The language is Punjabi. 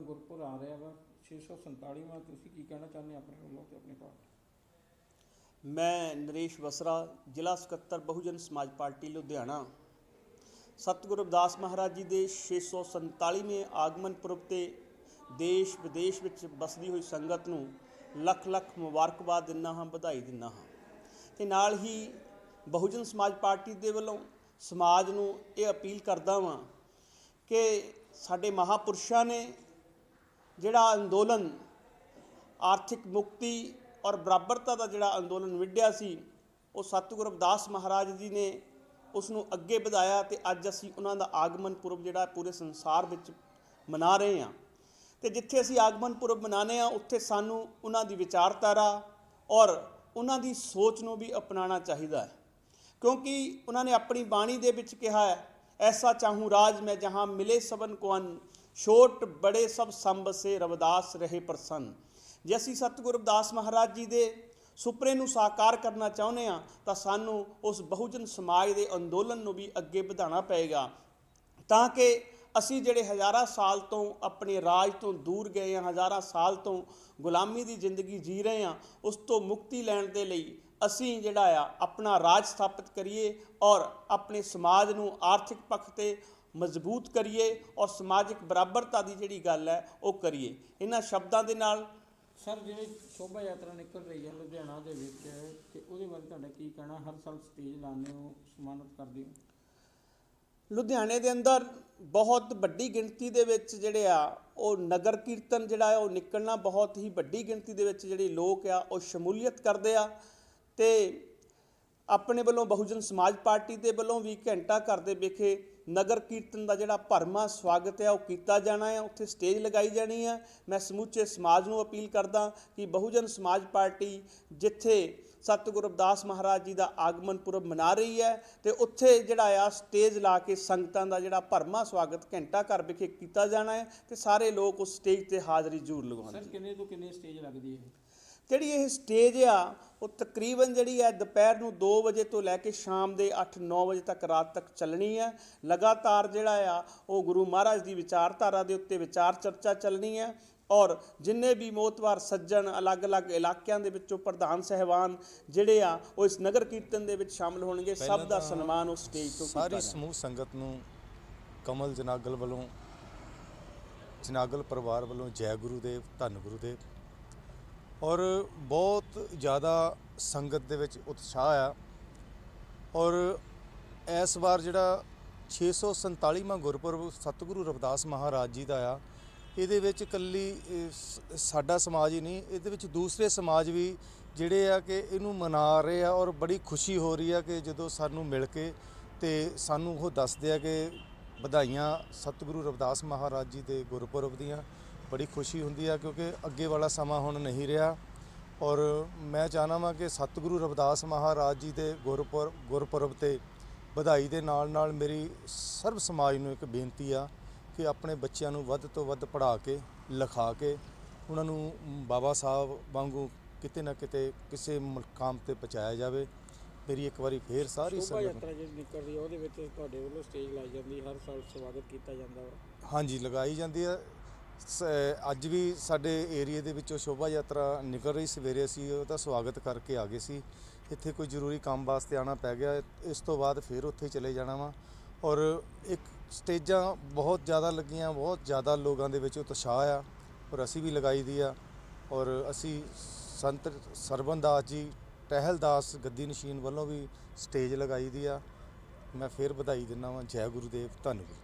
ਗੁਰਪੁਰ ਆ ਰਿਹਾ ਵਾ 647ਵਾਂ ਤੁਸੀਂ ਕੀ ਕਹਿਣਾ ਚਾਹੁੰਦੇ ਆਪਣੇ ਵੱਲੋਂ ਤੇ ਆਪਣੇ ਪਾਰਟੀ ਮੈਂ ਨਰੇਸ਼ ਬਸਰਾ ਜ਼ਿਲ੍ਹਾ ਸਕੱਤਰ ਬਹੁਜਨ ਸਮਾਜ ਪਾਰਟੀ, ਲੁਧਿਆਣਾ। ਸਤਿਗੁਰੂ ਰਵਿਦਾਸ ਮਹਾਰਾਜ ਜੀ ਦੇ 647ਵੇਂ ਆਗਮਨ ਪੁਰਬ ਤੇ ਦੇਸ਼ ਵਿਦੇਸ਼ ਵਿੱਚ ਬਸਦੀ ਹੋਈ ਸੰਗਤ ਨੂੰ ਲੱਖ ਲੱਖ ਮੁਬਾਰਕਬਾਦ ਦਿੰਦਾ ਹਾਂ, ਵਧਾਈ ਦਿੰਦਾ ਹਾਂ। ਤੇ ਨਾਲ ਹੀ ਬਹੁਜਨ ਸਮਾਜ ਪਾਰਟੀ ਦੇ ਵੱਲੋਂ ਸਮਾਜ ਨੂੰ ਇਹ ਅਪੀਲ ਕਰਦਾ ਵਾਂ ਕਿ ਸਾਡੇ ਮਹਾਪੁਰਸ਼ਾਂ ਨੇ ਜਿਹੜਾ ਅੰਦੋਲਨ ਆਰਥਿਕ ਮੁਕਤੀ ਔਰ ਬਰਾਬਰਤਾ ਦਾ ਜਿਹੜਾ ਅੰਦੋਲਨ ਵਿੱਢਿਆ ਸੀ, ਉਹ ਸਤਿਗੁਰੂ ਰਵਿਦਾਸ ਮਹਾਰਾਜ ਜੀ ਨੇ ਉਸ ਨੂੰ ਅੱਗੇ ਵਧਾਇਆ ਤੇ ਅੱਜ ਅਸੀਂ ਉਹਨਾਂ ਦਾ ਆਗਮਨ ਪੁਰਬ ਜਿਹੜਾ ਪੂਰੇ ਸੰਸਾਰ ਵਿੱਚ ਮਨਾ ਰਹੇ ਹਾਂ। ਤੇ ਜਿੱਥੇ ਅਸੀਂ ਆਗਮਨ ਪੁਰਬ ਮਨਾਉਂਦੇ ਹਾਂ, ਉੱਥੇ ਸਾਨੂੰ ਉਹਨਾਂ ਦੀ ਵਿਚਾਰਧਾਰਾ ਔਰ ਉਹਨਾਂ ਦੀ ਸੋਚ ਨੂੰ ਵੀ ਅਪਣਾਉਣਾ ਚਾਹੀਦਾ ਹੈ। ਕਿਉਂਕਿ ਉਹਨਾਂ ਨੇ ਆਪਣੀ ਬਾਣੀ ਦੇ ਵਿੱਚ ਕਿਹਾ ਹੈ, ਐਸਾ ਚਾਹੂੰ ਰਾਜ ਮੈਂ ਜਹਾਂ ਮਿਲੇ ਸਬਨ ਕੋ ਛੋਟ ਬੜੇ ਸਭ ਸੰਬਸੇ ਰਵਦਾਸ ਰਹੇ ਪ੍ਰਸੰਨ। ਜੇ ਅਸੀਂ ਸਤਿਗੁਰੂ ਰਵਿਦਾਸ ਮਹਾਰਾਜ ਜੀ ਦੇ ਸੁਪਨੇ ਨੂੰ ਸਾਕਾਰ ਕਰਨਾ ਚਾਹੁੰਦੇ ਹਾਂ, ਤਾਂ ਸਾਨੂੰ ਉਸ ਬਹੁਜਨ ਸਮਾਜ ਦੇ ਅੰਦੋਲਨ ਨੂੰ ਵੀ ਅੱਗੇ ਵਧਾਉਣਾ ਪਏਗਾ। ਤਾਂ ਕਿ ਅਸੀਂ ਜਿਹੜੇ ਹਜ਼ਾਰਾਂ ਸਾਲ ਤੋਂ ਆਪਣੇ ਰਾਜ ਤੋਂ ਦੂਰ ਗਏ ਹਾਂ, ਹਜ਼ਾਰਾਂ ਸਾਲ ਤੋਂ ਗੁਲਾਮੀ ਦੀ ਜ਼ਿੰਦਗੀ ਜੀ ਰਹੇ ਹਾਂ, ਉਸ ਤੋਂ ਮੁਕਤੀ ਲੈਣ ਦੇ ਲਈ ਅਸੀਂ ਜਿਹੜਾ ਆ ਆਪਣਾ ਰਾਜ ਸਥਾਪਿਤ ਕਰੀਏ ਔਰ ਆਪਣੇ ਸਮਾਜ ਨੂੰ ਆਰਥਿਕ ਪੱਖ ਤੇ ਮਜ਼ਬੂਤ ਕਰੀਏ ਔਰ ਸਮਾਜਿਕ ਬਰਾਬਰਤਾ ਦੀ ਜਿਹੜੀ ਗੱਲ ਹੈ ਉਹ ਕਰੀਏ। ਇਹਨਾਂ ਸ਼ਬਦਾਂ ਦੇ ਨਾਲ ਸਰ ਜਿਹੜੀ ਸ਼ੋਭਾ ਯਾਤਰਾ ਨਿਕਲ ਰਹੀ ਹੈ ਲੁਧਿਆਣਾ ਦੇ ਵਿੱਚ ਤੇ ਉਹਦੇ ਬਾਰੇ ਤੁਹਾਡਾ ਕੀ ਕਹਿਣਾ? ਹਰ ਸਾਲ ਸਟੇਜ ਲਾਉਂਦੇ ਹੋ ਸਨਮਾਨਿਤ ਕਰਦੇ ਹੋ? ਲੁਧਿਆਣੇ ਦੇ ਅੰਦਰ ਬਹੁਤ ਵੱਡੀ ਗਿਣਤੀ ਦੇ ਵਿੱਚ ਜਿਹੜੇ ਆ, ਉਹ ਨਗਰ ਕੀਰਤਨ ਜਿਹੜਾ ਉਹ ਨਿਕਲਣਾ ਬਹੁਤ ਹੀ ਵੱਡੀ ਗਿਣਤੀ ਦੇ ਵਿੱਚ ਜਿਹੜੇ ਲੋਕ ਆ, ਉਹ ਸ਼ਮੂਲੀਅਤ ਕਰਦੇ ਆ ਤੇ ਆਪਣੇ ਵੱਲੋਂ ਬਹੁਜਨ ਸਮਾਜ ਪਾਰਟੀ ਦੇ ਵੱਲੋਂ ਵੀ ਘੰਟਾ ਘਰ ਦੇ ਵਿਖੇ ਨਗਰ ਕੀਰਤਨ ਦਾ ਜਿਹੜਾ ਭਰਮਾ ਸਵਾਗਤ ਹੈ ਉਹ ਕੀਤਾ ਜਾਣਾ ਹੈ ਉੱਥੇ ਸਟੇਜ ਲਗਾਈ ਜਾਣੀ ਹੈ ਮੈਂ ਸਮੁੱਚੇ ਸਮਾਜ ਨੂੰ ਅਪੀਲ ਕਰਦਾ ਕਿ ਬਹੁਜਨ ਸਮਾਜ ਪਾਰਟੀ ਜਿੱਥੇ ਸਤਿਗੁਰੂ ਰਵਿਦਾਸ ਮਹਾਰਾਜ ਜੀ ਦਾ ਆਗਮਨ ਪੁਰਬ ਮਨਾ ਰਹੀ ਹੈ ਤੇ ਉੱਥੇ ਜਿਹੜਾ ਆ ਸਟੇਜ ਲਾ ਕੇ ਸੰਗਤਾਂ ਦਾ ਜਿਹੜਾ ਭਰਮਾ ਸਵਾਗਤ ਘੰਟਾ ਘਰ ਵਿਖੇ ਕੀਤਾ ਜਾਣਾ ਹੈ ਤੇ ਸਾਰੇ ਲੋਕ ਉਸ ਸਟੇਜ ਤੇ ਹਾਜ਼ਰੀ ਜ਼ਰੂਰ ਲਗਾਉਣ। ਸਰ, ਕਿੰਨੇ ਤੋਂ ਕਿੰਨੇ ਸਟੇਜ ਲੱਗਦੀ ਹੈ ਜਿਹੜੀ ਇਹ ਸਟੇਜ ਆ ਉਹ ਤਕਰੀਬਨ ਜਿਹੜੀ ਹੈ ਦੁਪਹਿਰ ਨੂੰ 2 ਵਜੇ ਤੋਂ ਲੈ ਕੇ ਸ਼ਾਮ ਦੇ 8-9 ਵਜੇ ਤੱਕ ਰਾਤ ਤੱਕ ਚੱਲਣੀ ਹੈ ਲਗਾਤਾਰ ਜਿਹੜਾ ਆ ਉਹ ਗੁਰੂ ਮਹਾਰਾਜ ਦੀ ਵਿਚਾਰਧਾਰਾ ਦੇ ਉੱਤੇ ਵਿਚਾਰ ਚਰਚਾ ਚੱਲਣੀ ਹੈ ਔਰ ਜਿੰਨੇ ਵੀ ਮੋਤਵਾਰ ਸੱਜਣ ਅਲੱਗ-ਅਲੱਗ ਇਲਾਕਿਆਂ ਦੇ ਵਿੱਚੋਂ ਪ੍ਰਧਾਨ ਸਹਿਬਾਨ ਜਿਹੜੇ ਆ ਉਹ ਇਸ ਨਗਰ ਕੀਰਤਨ ਦੇ ਵਿੱਚ ਸ਼ਾਮਲ ਹੋਣਗੇ। ਸਭ ਦਾ ਸਨਮਾਨ ਉਸ ਸਟੇਜ ਤੋਂ ਕੀਤਾ ਸਾਰੀ ਸਮੂਹ ਸੰਗਤ ਨੂੰ ਕਮਲ ਜਨਾਗਲ ਵੱਲੋਂ ਜਨਾਗਲ ਪਰਿਵਾਰ ਵੱਲੋਂ ਜੈ ਗੁਰੂਦੇਵ ਧੰਨ ਗੁਰੂਦੇਵ ਔਰ ਬਹੁਤ ਜ਼ਿਆਦਾ ਸੰਗਤ ਦੇ ਵਿੱਚ ਉਤਸ਼ਾਹ ਆ। ਔਰ ਇਸ ਵਾਰ ਜਿਹੜਾ 647ਵਾਂ ਗੁਰਪੁਰਬ ਸਤਿਗੁਰੂ ਰਵਿਦਾਸ ਮਹਾਰਾਜ ਜੀ ਦਾ ਆ, ਇਹਦੇ ਵਿੱਚ ਇਕੱਲੀ ਸਾਡਾ ਸਮਾਜ ਹੀ ਨਹੀਂ, ਇਹਦੇ ਵਿੱਚ ਦੂਸਰੇ ਸਮਾਜ ਵੀ ਜਿਹੜੇ ਆ ਕਿ ਇਹਨੂੰ ਮਨਾ ਰਹੇ ਆ ਔਰ ਬੜੀ ਖੁਸ਼ੀ ਹੋ ਰਹੀ ਆ ਕਿ ਜਦੋਂ ਸਾਨੂੰ ਮਿਲ ਕੇ ਤੇ ਸਾਨੂੰ ਉਹ ਦੱਸਦੇ ਆ ਕਿ ਵਧਾਈਆਂ ਸਤਿਗੁਰੂ ਰਵਿਦਾਸ ਮਹਾਰਾਜ ਜੀ ਦੇ ਗੁਰਪੁਰਬ ਦੀਆਂ। ਬੜੀ ਖੁਸ਼ੀ ਹੁੰਦੀ ਆ ਕਿਉਂਕਿ ਅੱਗੇ ਵਾਲਾ ਸਮਾਂ ਹੁਣ ਨਹੀਂ ਰਿਹਾ। ਔਰ ਮੈਂ ਚਾਹਨਾ ਵਾਂ ਕਿ ਸਤਿਗੁਰੂ ਰਵਿਦਾਸ ਮਹਾਰਾਜ ਜੀ ਦੇ ਗੁਰਪੁਰ ਗੁਰਪੁਰਬ ਤੇ ਵਧਾਈ ਦੇ ਨਾਲ ਨਾਲ ਮੇਰੀ ਸਰਬ ਸਮਾਜ ਨੂੰ ਇੱਕ ਬੇਨਤੀ ਆ ਕਿ ਆਪਣੇ ਬੱਚਿਆਂ ਨੂੰ ਵੱਧ ਤੋਂ ਵੱਧ ਪੜ੍ਹਾ ਕੇ ਲਿਖਾ ਕੇ ਉਹਨਾਂ ਨੂੰ ਬਾਬਾ ਸਾਹਿਬ ਵਾਂਗੂ ਕਿਤੇ ਨਾ ਕਿਤੇ ਕਿਸੇ ਮੁਕਾਮ ਤੇ ਪਹੁੰਚਾਇਆ ਜਾਵੇ। ਮੇਰੀ ਇੱਕ ਵਾਰੀ ਫੇਰ ਸਾਰੀ ਸ਼ੋਭਾ ਸੰਗਤ ਯਾਤਰਾ ਜਿਹੜੀ ਨਿਕਲ ਰਹੀ ਹੈ ਉਹਦੇ ਵਿੱਚ ਤੁਹਾਡੇ ਵੱਲੋਂ ਸਟੇਜ ਲਾਈ ਜਾਂਦੀ ਹਰ ਸਾਲ ਸਵਾਗਤ ਕੀਤਾ ਜਾਂਦਾ ਵਾ। ਹਾਂਜੀ ਲਗਾਈ ਜਾਂਦੀ ਹੈ ਅੱਜ ਵੀ ਸਾਡੇ ਏਰੀਆ ਦੇ ਵਿੱਚੋਂ ਸ਼ੋਭਾ ਯਾਤਰਾ ਨਿਕਲ ਰਹੀ ਸਵੇਰੇ ਅਸੀਂ ਉਹਦਾ ਸਵਾਗਤ ਕਰਕੇ ਆ ਗਏ ਸੀ। ਇੱਥੇ ਕੋਈ ਜ਼ਰੂਰੀ ਕੰਮ ਵਾਸਤੇ ਆਣਾ ਪੈ ਗਿਆ। ਇਸ ਤੋਂ ਬਾਅਦ ਫਿਰ ਉੱਥੇ ਚਲੇ ਜਾਣਾ ਵਾ ਔਰ ਇੱਕ ਸਟੇਜਾਂ ਬਹੁਤ ਜ਼ਿਆਦਾ ਲੱਗੀਆਂ, ਬਹੁਤ ਜ਼ਿਆਦਾ ਲੋਕਾਂ ਦੇ ਵਿੱਚ ਉਤਸ਼ਾਹ ਆ ਔਰ ਅਸੀਂ ਵੀ ਲਗਾਈ ਦੀ ਆ ਔਰ ਅਸੀਂ ਸੰਤ ਸਰਬਨਦਾਸ ਜੀ, ਟਹਿਲਦਾਸ ਗੱਦੀ ਨਸ਼ੀਨ ਵੱਲੋਂ ਵੀ ਸਟੇਜ ਲਗਾਈ ਦੀ ਆ। ਮੈਂ ਫਿਰ ਵਧਾਈ ਦਿੰਦਾ ਵਾਂ। ਜੈ ਗੁਰੂਦੇਵ। ਧੰਨ ਗੁਰੂ